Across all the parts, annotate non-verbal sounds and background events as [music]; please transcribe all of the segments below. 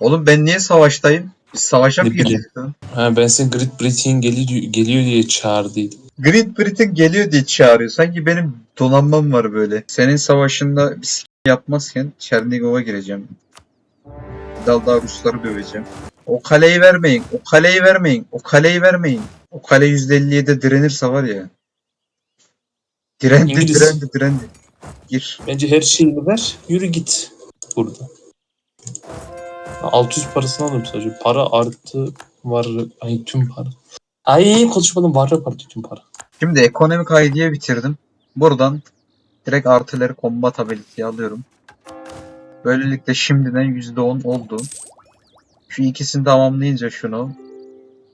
Oğlum ben niye savaştayım? Biz savaşa mı Ne bileyim. girdik lan? Ha ben seni Great Britain geliyor, geliyor diye çağırdıydım. Great Britain geliyor diye çağırıyor. Sanki benim donanmam var böyle. Senin savaşında bir s- yapmazken Çernigov'a gireceğim. Bir dal daha Rusları döveceğim. O kaleyi vermeyin. O kaleyi vermeyin. O kaleyi vermeyin. O kale %57'ye direnirse var ya. Direndi, İngiliz. direndi, direndi. Gir. Bence her şeyini ver. Yürü git burada. 600 parasını alırım sadece. Para artı var. Ay tüm para. Ay konuşmadım var artı tüm para. Şimdi ekonomik ID'ye bitirdim. Buradan direkt artıları combat ability'ye alıyorum. Böylelikle şimdiden %10 oldu. Şu ikisini tamamlayınca şunu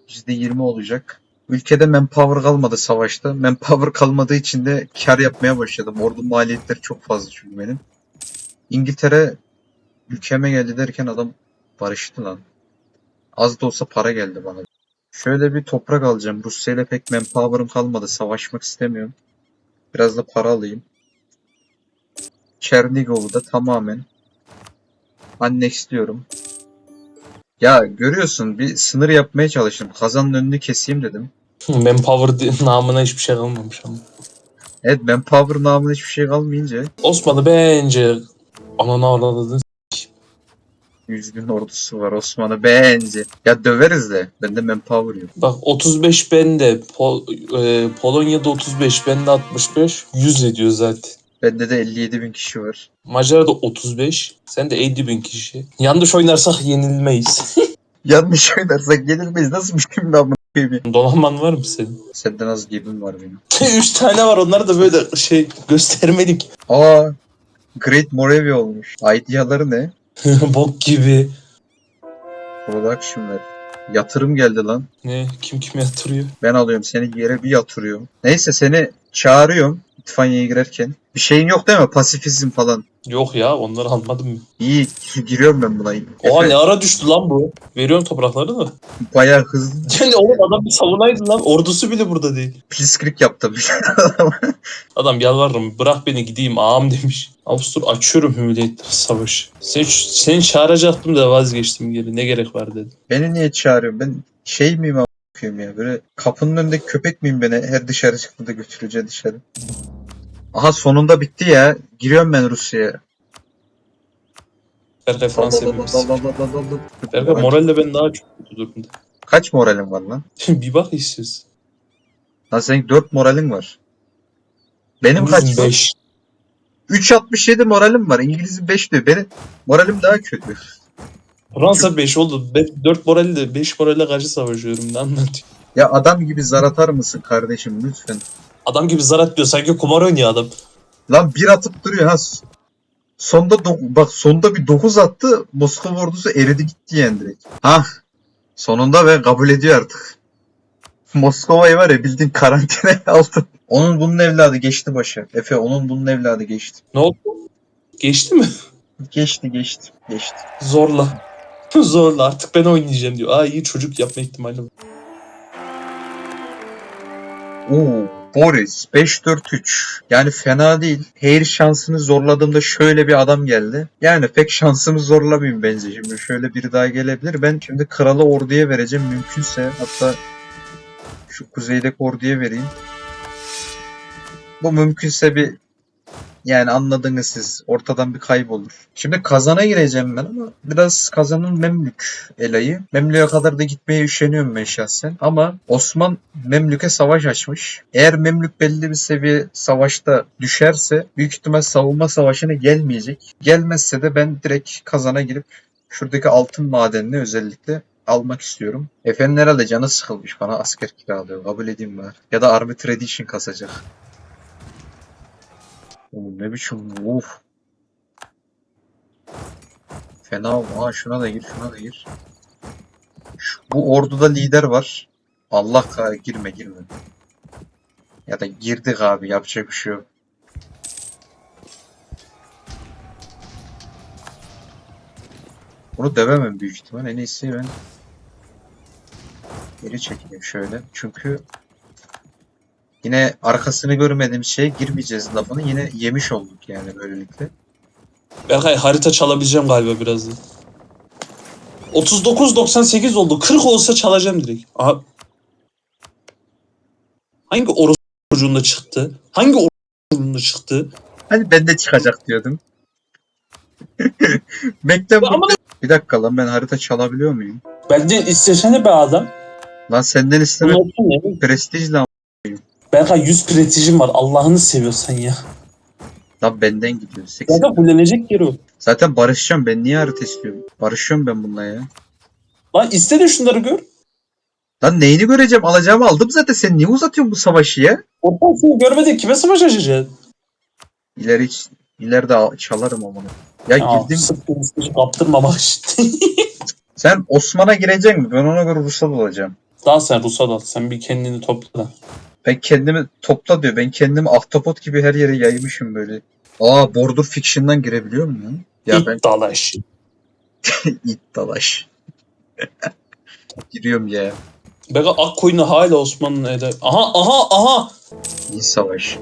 %20 olacak. Ülkede manpower kalmadı savaşta. Manpower kalmadığı için de kar yapmaya başladım. Ordu maliyetleri çok fazla çünkü benim. İngiltere ülkeme geldi derken adam barıştı lan. Az da olsa para geldi bana. Şöyle bir toprak alacağım. Rusya ile pek manpower'ım kalmadı. Savaşmak istemiyorum. Biraz da para alayım. Çernigov'u da tamamen annexliyorum. Ya görüyorsun bir sınır yapmaya çalıştım. Kazanın önünü keseyim dedim. [laughs] Manpower namına hiçbir şey kalmamış ama. Evet manpower namına hiçbir şey kalmayınca Osmanlı bence ananı ağladın. 100 bin ordusu var Osman'ı bence. Ya döveriz de. Bende manpower yok. Bak 35 bende. Pol, e, Polonya'da 35 bende 65. 100 ediyor zaten. Bende de 57 bin kişi var. Macar'da 35. Sen de 50 bin kişi. Yanlış oynarsak yenilmeyiz. [laughs] Yanlış oynarsak yenilmeyiz. Nasıl bir koyayım ya? Donanman var mı senin? Senden az gebim var benim. [laughs] 3 tane var onlar da böyle şey göstermedik. Aa Great Moravia olmuş. Ideaları ne? [laughs] Bok gibi. Production'lar. Yatırım geldi lan. Ne kim kim yatırıyor? Ben alıyorum seni yere bir yatırıyorum. Neyse seni çağırıyorum İtfaiye'ye girerken. Bir şeyin yok değil mi? Pasifizm falan. Yok ya onları almadım? İyi giriyorum ben buna. Oha ne ara düştü lan bu? Veriyorum toprakları da. Bayağı hızlı [laughs] Yani oğlum adam bir savunaydı lan. Ordusu bile burada değil. blitzkrieg yaptım. [laughs] Adam yalvarırım bırak beni gideyim ağam demiş. Avustur açıyorum Hümüliyet Savaşı. Seni, seni çağıracaktım da vazgeçtim geri. Ne gerek var dedim. Beni niye çağırıyorsun? Ben şey miyim a**ayım ya? Böyle kapının önündeki köpek miyim beni? Her dışarı çıktığında götüreceğim dışarı. Aha sonunda bitti ya. Giriyorum ben Rusya'ya. Berkay Fransa hepimiz. Berkay moralle ben daha çok kötü durumda. Kaç moralim var lan? [laughs] bir bak istiyorsun. Lan senin 4 moralin var. Benim kaç? 5. 3.67 moralim var. İngiliz'in 5 diyor. Benim moralim daha kötü. Fransa 5 oldu. 4 moralle 5 moralle karşı savaşıyorum. Ne anlatıyor? Ya adam gibi zar atar mısın kardeşim lütfen? Adam gibi zar atıyor. Sanki kumar oynuyor adam. Lan bir atıp duruyor ha. Sonda bak sonda bir 9 attı. Moskova ordusu eridi gitti yani direkt. Ha. Sonunda ve kabul ediyor artık. [laughs] Moskova'yı var ya bildiğin karantinaya [laughs] aldı. Onun bunun evladı geçti başa. Efe onun bunun evladı geçti. Ne oldu? Geçti mi? Geçti geçti geçti. Zorla. [laughs] Zorla artık ben oynayacağım diyor. Aa iyi çocuk yapma ihtimali var. Oo, Boris 5-4-3. Yani fena değil. Her şansını zorladığımda şöyle bir adam geldi. Yani pek şansımı zorlamayayım bence. Şimdi şöyle biri daha gelebilir. Ben şimdi kralı orduya vereceğim mümkünse. Hatta şu kuzeydeki orduya vereyim. Bu mümkünse bir yani anladınız siz. Ortadan bir kaybolur. Şimdi kazana gireceğim ben ama biraz kazanın Memlük elayı. Memlük'e kadar da gitmeye üşeniyorum ben şahsen. Ama Osman Memlük'e savaş açmış. Eğer Memlük belli bir seviye savaşta düşerse büyük ihtimal savunma savaşına gelmeyecek. Gelmezse de ben direkt kazana girip şuradaki altın madenini özellikle almak istiyorum. Efendim herhalde canı sıkılmış bana asker kiralıyor. Kabul edeyim ben. Ya da Army Tradition kasacak. Oğlum ne biçim uf. Fena Aa şuna da gir şuna da gir. Şu, bu orduda lider var. Allah kah girme girme. Ya da girdik abi yapacak bir şey yok. Bunu dövemem büyük ihtimal. En iyisi ben geri çekeyim şöyle. Çünkü yine arkasını görmediğim şeye girmeyeceğiz lafını. Yine yemiş olduk yani böylelikle. Berkay harita çalabileceğim galiba birazdan. 39.98 oldu. 40 olsa çalacağım direkt. Aha. Hangi orospu çocuğunda çıktı? Hangi orospu çocuğunda çıktı? Hani bende çıkacak diyordum. [laughs] Bekle ama Bir dakika lan ben harita çalabiliyor muyum? Benden istesene be adam. Lan senden ne? prestijle Berkay 100 prestijim var. Allah'ını seviyorsan ya. Lan benden gidiyor. 80. Berkay fullenecek yeri o. Zaten barışacağım ben niye harita istiyorum? Barışıyorum ben bununla ya. Lan iste de şunları gör. Lan neyini göreceğim alacağımı aldım zaten sen niye uzatıyorsun bu savaşı ya? Ortasını görmedik kime savaş açacaksın? İleri ileride al- çalarım ama. Ya Ya girdim. prestij kaptırma bak işte. [laughs] Sen Osman'a girecek mi? Ben ona göre ruhsat olacağım. Daha sen Rus'a dal. Sen bir kendini topla da. Ben kendimi topla diyor. Ben kendimi ahtapot gibi her yere yaymışım böyle. Aa Border Fiction'dan girebiliyor muyum? Ya İt ben dalaş. [laughs] it dalaş. Giriyorum ya. Berkay Akkoyun'u hala Osmanlı'nın eder. Aha aha aha. İyi savaş.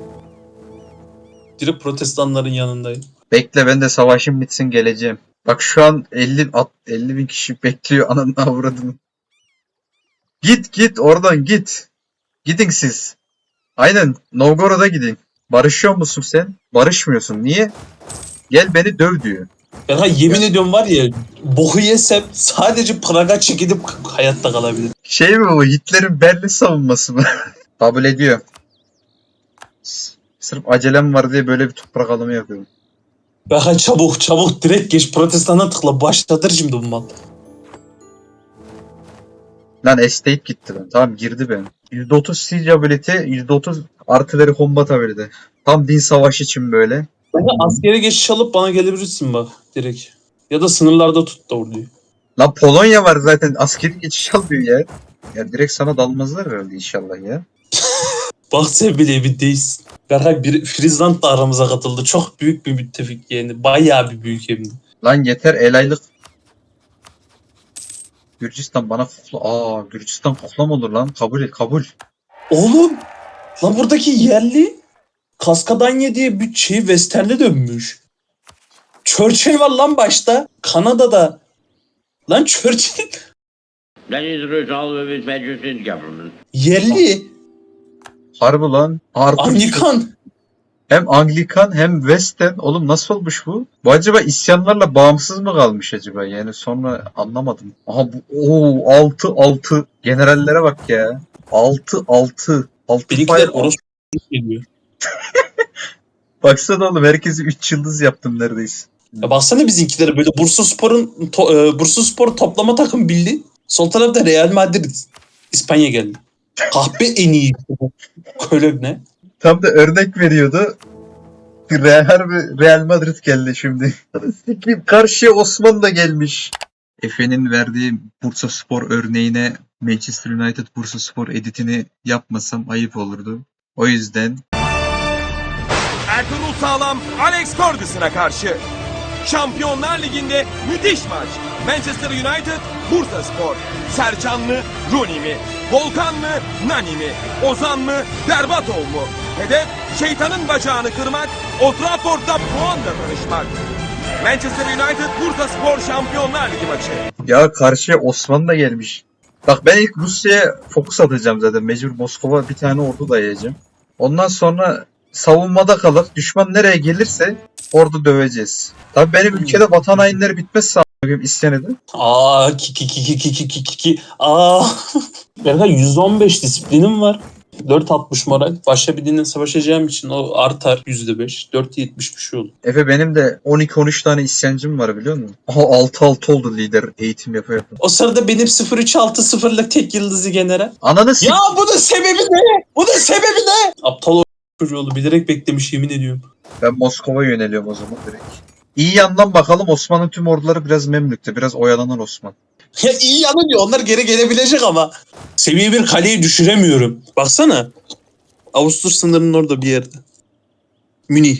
Direkt protestanların yanındayım. Bekle ben de savaşım bitsin geleceğim. Bak şu an 50, at- 50 bin kişi bekliyor ananı avradını. Git git oradan git. Gidin siz. Aynen Novgorod'a gidin. Barışıyor musun sen? Barışmıyorsun. Niye? Gel beni döv diyor. Berkay yemin ediyorum var ya boku yesem sadece Prag'a çekilip hayatta kalabilirim. Şey mi bu? Hitler'in Berlin savunması mı? [laughs] Kabul ediyor. Sırf acelem var diye böyle bir toprak alımı yapıyorum. Berkay çabuk çabuk direkt geç protestana tıkla başlatır şimdi bu mal. Lan estate gitti ben. Tamam girdi benim. %30 siege ability, %30 artillery combat ability. Tam din savaşı için böyle. Berkay askere geçiş alıp bana gelebilirsin bak direkt. Ya da sınırlarda tut da orduyu. Lan Polonya var zaten askeri geçiş almıyor ya. Ya direkt sana dalmazlar herhalde inşallah ya. [laughs] Bak sen bile evindeyiz. Berkay bir Friesland da aramıza katıldı. Çok büyük bir müttefik yani. Bayağı bir büyük hem de. Lan yeter el aylık. Gürcistan bana kukla. Aa Gürcistan kukla mı olur lan? Kabul et kabul. Oğlum lan buradaki yerli Kaskadanya diye bir şey Western'e dönmüş. Churchill var lan başta. Kanada'da. Lan Churchill [laughs] That is Majesty's government. yerli. Harbi lan. Arthur Anglikan. Hem Anglikan hem Western. Oğlum nasıl olmuş bu? Bu acaba isyanlarla bağımsız mı kalmış acaba? Yani sonra anlamadım. Aha bu ooo 6 6 generallere bak ya. 6 6 6 Benimkiler orospu geliyor. [laughs] Baksana oğlum herkesi 3 yıldız yaptım neredeyse. Ya baksana bizimkileri böyle Bursaspor'un to, e, Bursaspor toplama takım bildi. Sol tarafta Real Madrid. İspanya geldi. Kahpe en iyi. Köle ne? Tam da örnek veriyordu. Real, harbi Real Madrid geldi şimdi. [laughs] Sikeyim, Karşıya Osman da gelmiş. Efe'nin verdiği Bursa Spor örneğine Manchester United Bursa Spor editini yapmasam ayıp olurdu. O yüzden Ertuğrul Sağlam Alex Ferguson'a karşı. Şampiyonlar Ligi'nde müthiş maç. Manchester United, Bursa Spor. Sercan mı, Rooney mi? Volkan mı, Nani mi? Ozan mı, Berbatov mu? Hedef şeytanın bacağını kırmak, Old Trafford'da puanla tanışmak. Manchester United, Bursa Spor Şampiyonlar Ligi maçı. ya karşıya Osman da gelmiş. Bak ben ilk Rusya'ya fokus atacağım zaten. Mecbur Moskova bir tane ordu dayayacağım. Ondan sonra savunmada kalıp düşman nereye gelirse orada döveceğiz. Tabii benim ülkede vatan hainleri bitmezse a**ayım isyan edin. Aa ki ki ki ki ki ki ki ki ki. Aa. [laughs] Berkay 115 disiplinim var. 4.60 moral. Başka bir dinle savaşacağım için o artar %5. 4.70 bir şey olur. Efe benim de 12-13 tane isyancım var biliyor musun? Aha 6-6 oldu lider eğitim yapı yapı. O sırada benim 0-3-6-0'la tek yıldızı general. Ananı s*** Ya bunun sebebi ne? Bunun sebebi ne? Aptal o çocuğu bilerek beklemiş yemin ediyorum. ben Moskova yöneliyorum o zaman direkt. İyi yandan bakalım Osman'ın tüm orduları biraz Memlük'te. Biraz oyalanan Osman. Ya iyi yanı diyor. Onlar geri gelebilecek ama. Seviye bir kaleyi düşüremiyorum. Baksana. Avustur sınırının orada bir yerde. Münih.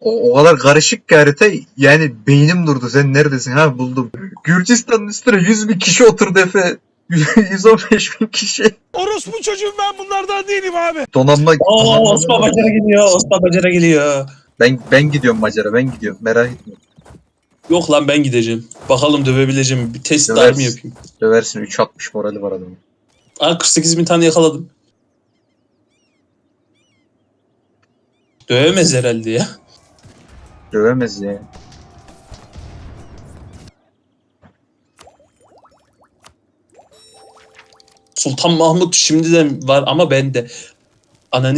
O, o kadar karışık ki harita yani beynim durdu. Sen neredesin? Ha buldum. Gürcistan'ın üstüne 100 bin kişi oturdu Efe. [laughs] 115 bin kişi. Orospu çocuğum ben bunlardan değilim abi. Donanma... Aa Osman Bacar'a geliyor. Osman Bacar'a geliyor. Ben, ben gidiyorum Macar'a ben gidiyorum. Merak etme. Yok lan ben gideceğim. Bakalım dövebileceğim mi? Bir test dar mı yapayım? Döversin 3.60 morali var adamın. Aa 48 bin tane yakaladım. Dövemez herhalde ya. Dövemez ya. Sultan Mahmut şimdiden var ama bende. Ananı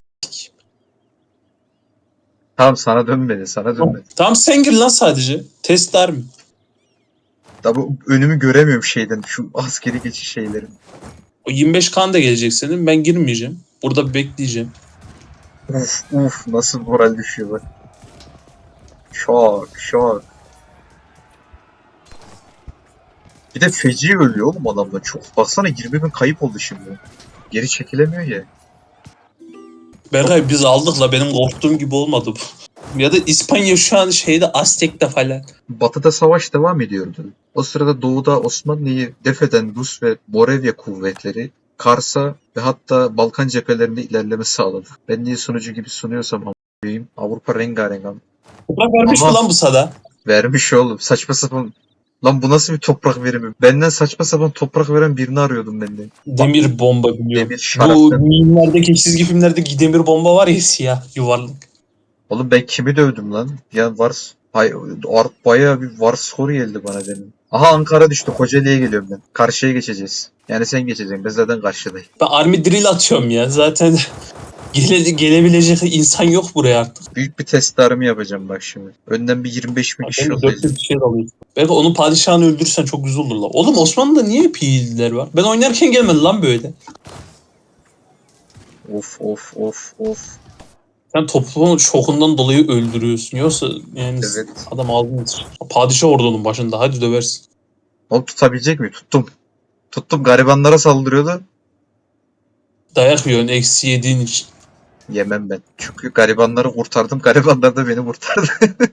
Tamam sana dönmedi sana dönmedi. Tamam sen gir lan sadece. Test dar mı? Tabi önümü göremiyorum şeyden şu askeri geçiş şeylerin. O 25 kan da gelecek senin. Ben girmeyeceğim. Burada bekleyeceğim. Uf uf nasıl moral düşüyor bak. Şok şok. Bir de feci ölüyor oğlum adamlar çok. Baksana 20 bin kayıp oldu şimdi. Geri çekilemiyor ya. Berkay biz aldık la benim korktuğum gibi olmadı bu. Ya da İspanya şu an şeyde Aztek'te falan. Batıda savaş devam ediyordu. O sırada doğuda Osmanlı'yı defeden Rus ve Moravya kuvvetleri Kars'a ve hatta Balkan cephelerinde ilerleme sağladı. Ben niye sunucu gibi sunuyorsam a**ayım. Avrupa rengarenk Toprak vermiş mi Ama- lan bu sada? Vermiş oğlum saçma sapan. Lan bu nasıl bir toprak verimi? Benden saçma sapan toprak veren birini arıyordum ben de. Demir bomba biliyorum. Demir Bu şaraptan. mimlerdeki çizgi filmlerdeki demir bomba var ya siyah yuvarlak. Oğlum ben kimi dövdüm lan? Ya var Hay, art bayağı bir var skor geldi bana demin. Aha Ankara düştü. Kocaeli'ye geliyorum ben. Karşıya geçeceğiz. Yani sen geçeceksin. Ben zaten karşıdayım. Ben army drill atıyorum ya. Zaten [laughs] gele, gelebilecek insan yok buraya artık. Büyük bir test darımı yapacağım bak şimdi. Önden bir 25 bin kişi şey de alıyorsun. Belki onun padişahını öldürürsen çok güzel olur lan. Oğlum Osmanlı'da niye iyiler var? Ben oynarken gelmedi lan böyle. Of of of of. Sen toplumun şokundan dolayı öldürüyorsun. Yoksa yani Evet. adam ağzını. Padişah ordunun başında hadi döversin. Oğlum tutabilecek mi? Tuttum. Tuttum. Garibanlara saldırıyordu. Dayak yiyorsun eksi yediğin için. Yemem ben. Çünkü garibanları kurtardım. Garibanlar da beni kurtardı. [laughs]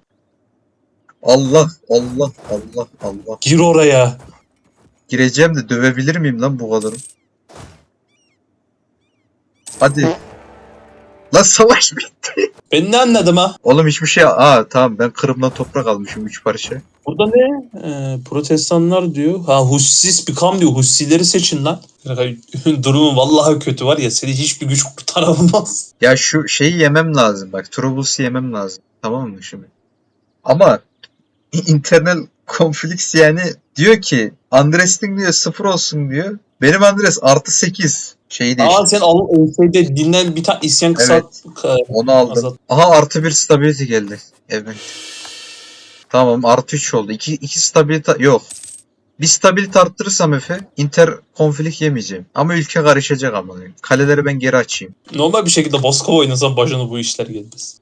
Allah Allah Allah Allah. Gir oraya. Gireceğim de dövebilir miyim lan bu kadarım? Hadi. Lan savaş bitti. Ben ne anladım ha? Oğlum hiçbir şey... Aa tamam ben Kırım'dan toprak almışım 3 parça. Burada ne? Ee, protestanlar diyor. Ha Hussis become diyor. Hussileri seçin lan. [laughs] Durumun vallahi kötü var ya seni hiçbir güç kurtaramaz. Ya şu şeyi yemem lazım bak. Troubles'ı yemem lazım. Tamam mı şimdi? Ama internal conflicts yani diyor ki Andres'in diyor sıfır olsun diyor. Benim Andres artı 8 şeyi değişti. Aa sen al enseyde dinlen bir tane isyan kısalt. Ka- Onu aldım. Azalt. Aha artı bir stability geldi. Evet. Tamam artı 3 oldu. 2 2 stability yok. Bir stability arttırırsam Efe inter konflik yemeyeceğim. Ama ülke karışacak ama. Kaleleri ben geri açayım. Normal bir şekilde Moskova oynasan başına bu işler gelmez.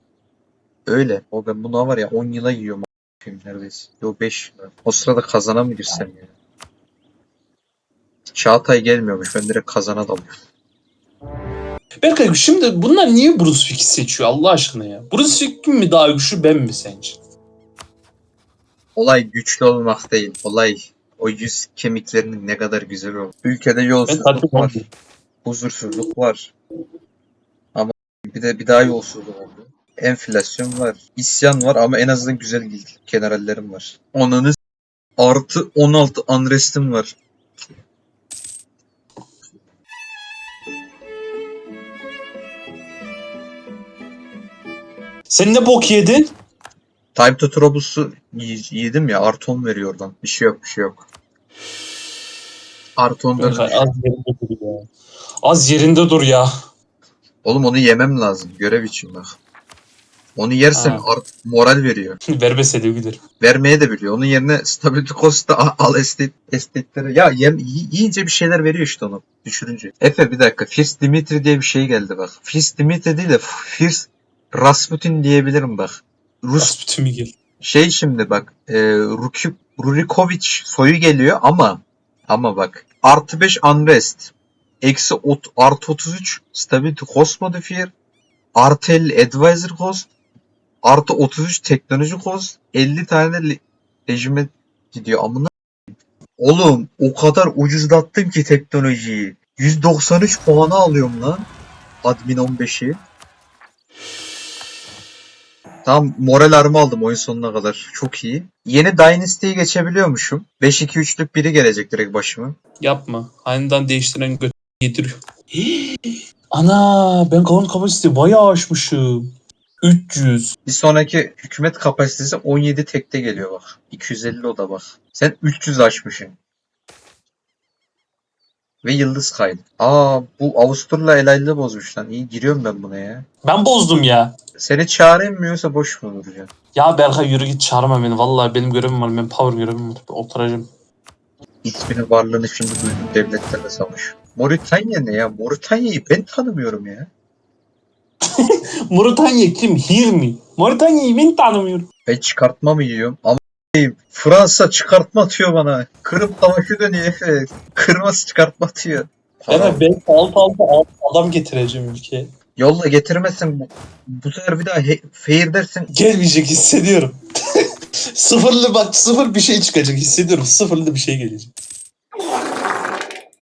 Öyle. O ben buna var ya 10 yıla yiyorum. A**ayım Neredeyse. Yok 5 yıla. O sırada kazana mı girsem ya? Çağatay gelmiyormuş. Ben direkt kazana dalıyorum. Berkay şimdi bunlar niye Bruce Willis seçiyor Allah aşkına ya? Bruce Willis mi daha güçlü ben mi sence? Olay güçlü olmak değil. Olay o yüz kemiklerinin ne kadar güzel olduğu. Ülkede yolsuzluk var. huzursuzluk var. Ama bir de bir daha yolsuzluk oldu. Enflasyon var. isyan var ama en azından güzel generallerim var. Onanı s- artı 16 unrest'im var. Sen ne bok yedin? Time to Troubles'u yedim ya artı 10 veriyor oradan. Bir şey yok bir şey yok. Artı 10 Berkay, dönüş. az yerinde dur ya. Az yerinde dur ya. Oğlum onu yemem lazım görev için bak. Onu yersem Ha. art moral veriyor. [laughs] Vermese de gider. vermeye de biliyor. Onun yerine stability cost'ta al- al estate, estate'leri. Ya yem, yi- yiyince bir şeyler veriyor işte onu düşürünce. Efe bir dakika. First Dimitri diye bir şey geldi bak. First Dimitri değil de First Rasputin diyebilirim bak. Rus Rasputin mi gel? şey şimdi bak. E, Ruki- Rurikovic soyu geliyor ama ama bak. Artı 5 unrest. Eksi ot, artı 33 stability cost modifier. Artı 50 advisor cost. Artı 33 teknoloji cost. 50 tane de regiment gidiyor. Amına Oğlum o kadar ucuzlattım ki teknolojiyi. 193 puanı alıyorum lan. Admin 15'i. Tam moral arma aldım oyun sonuna kadar. Çok iyi. Yeni Dynasty'yi geçebiliyormuşum. 5-2-3'lük biri gelecek direkt başıma. Yapma. Aniden değiştiren göt yediriyor. [gasps] Ana ben kalan kapasite bayağı aşmışım. 300. Bir sonraki hükümet kapasitesi 17 tekte geliyor bak. 250 o da bak. Sen 300 aşmışsın. Ve yıldız kaydı. Aa bu Avusturla elaylı bozmuş lan. İyi giriyorum ben buna ya. Ben bozdum ya. Seni çağırayım mı yoksa boş mu duracaksın? Ya Berkay yürü git çağırma beni. Vallahi benim görevim var. Ben power görevim var. Oturacağım. İsmini varlığını şimdi duydum devletlerle savaş. Moritanya ne ya? Moritanya'yı ben tanımıyorum ya. [laughs] Moritanya kim? Hear me. Moritanya'yı ben tanımıyorum. Ben çıkartma mı yiyorum? Ama Fransa çıkartma atıyor bana. Kırım savaşı dönüyor Efe. Kırması çıkartma atıyor. Ben ben alt alta alt adam getireceğim ülkeye. Yolla getirmezsen bu, bu sefer bir daha he, fair dersin. Gelmeyecek hissediyorum. [laughs] sıfırlı bak sıfır bir şey çıkacak hissediyorum. Sıfırlı bir şey gelecek.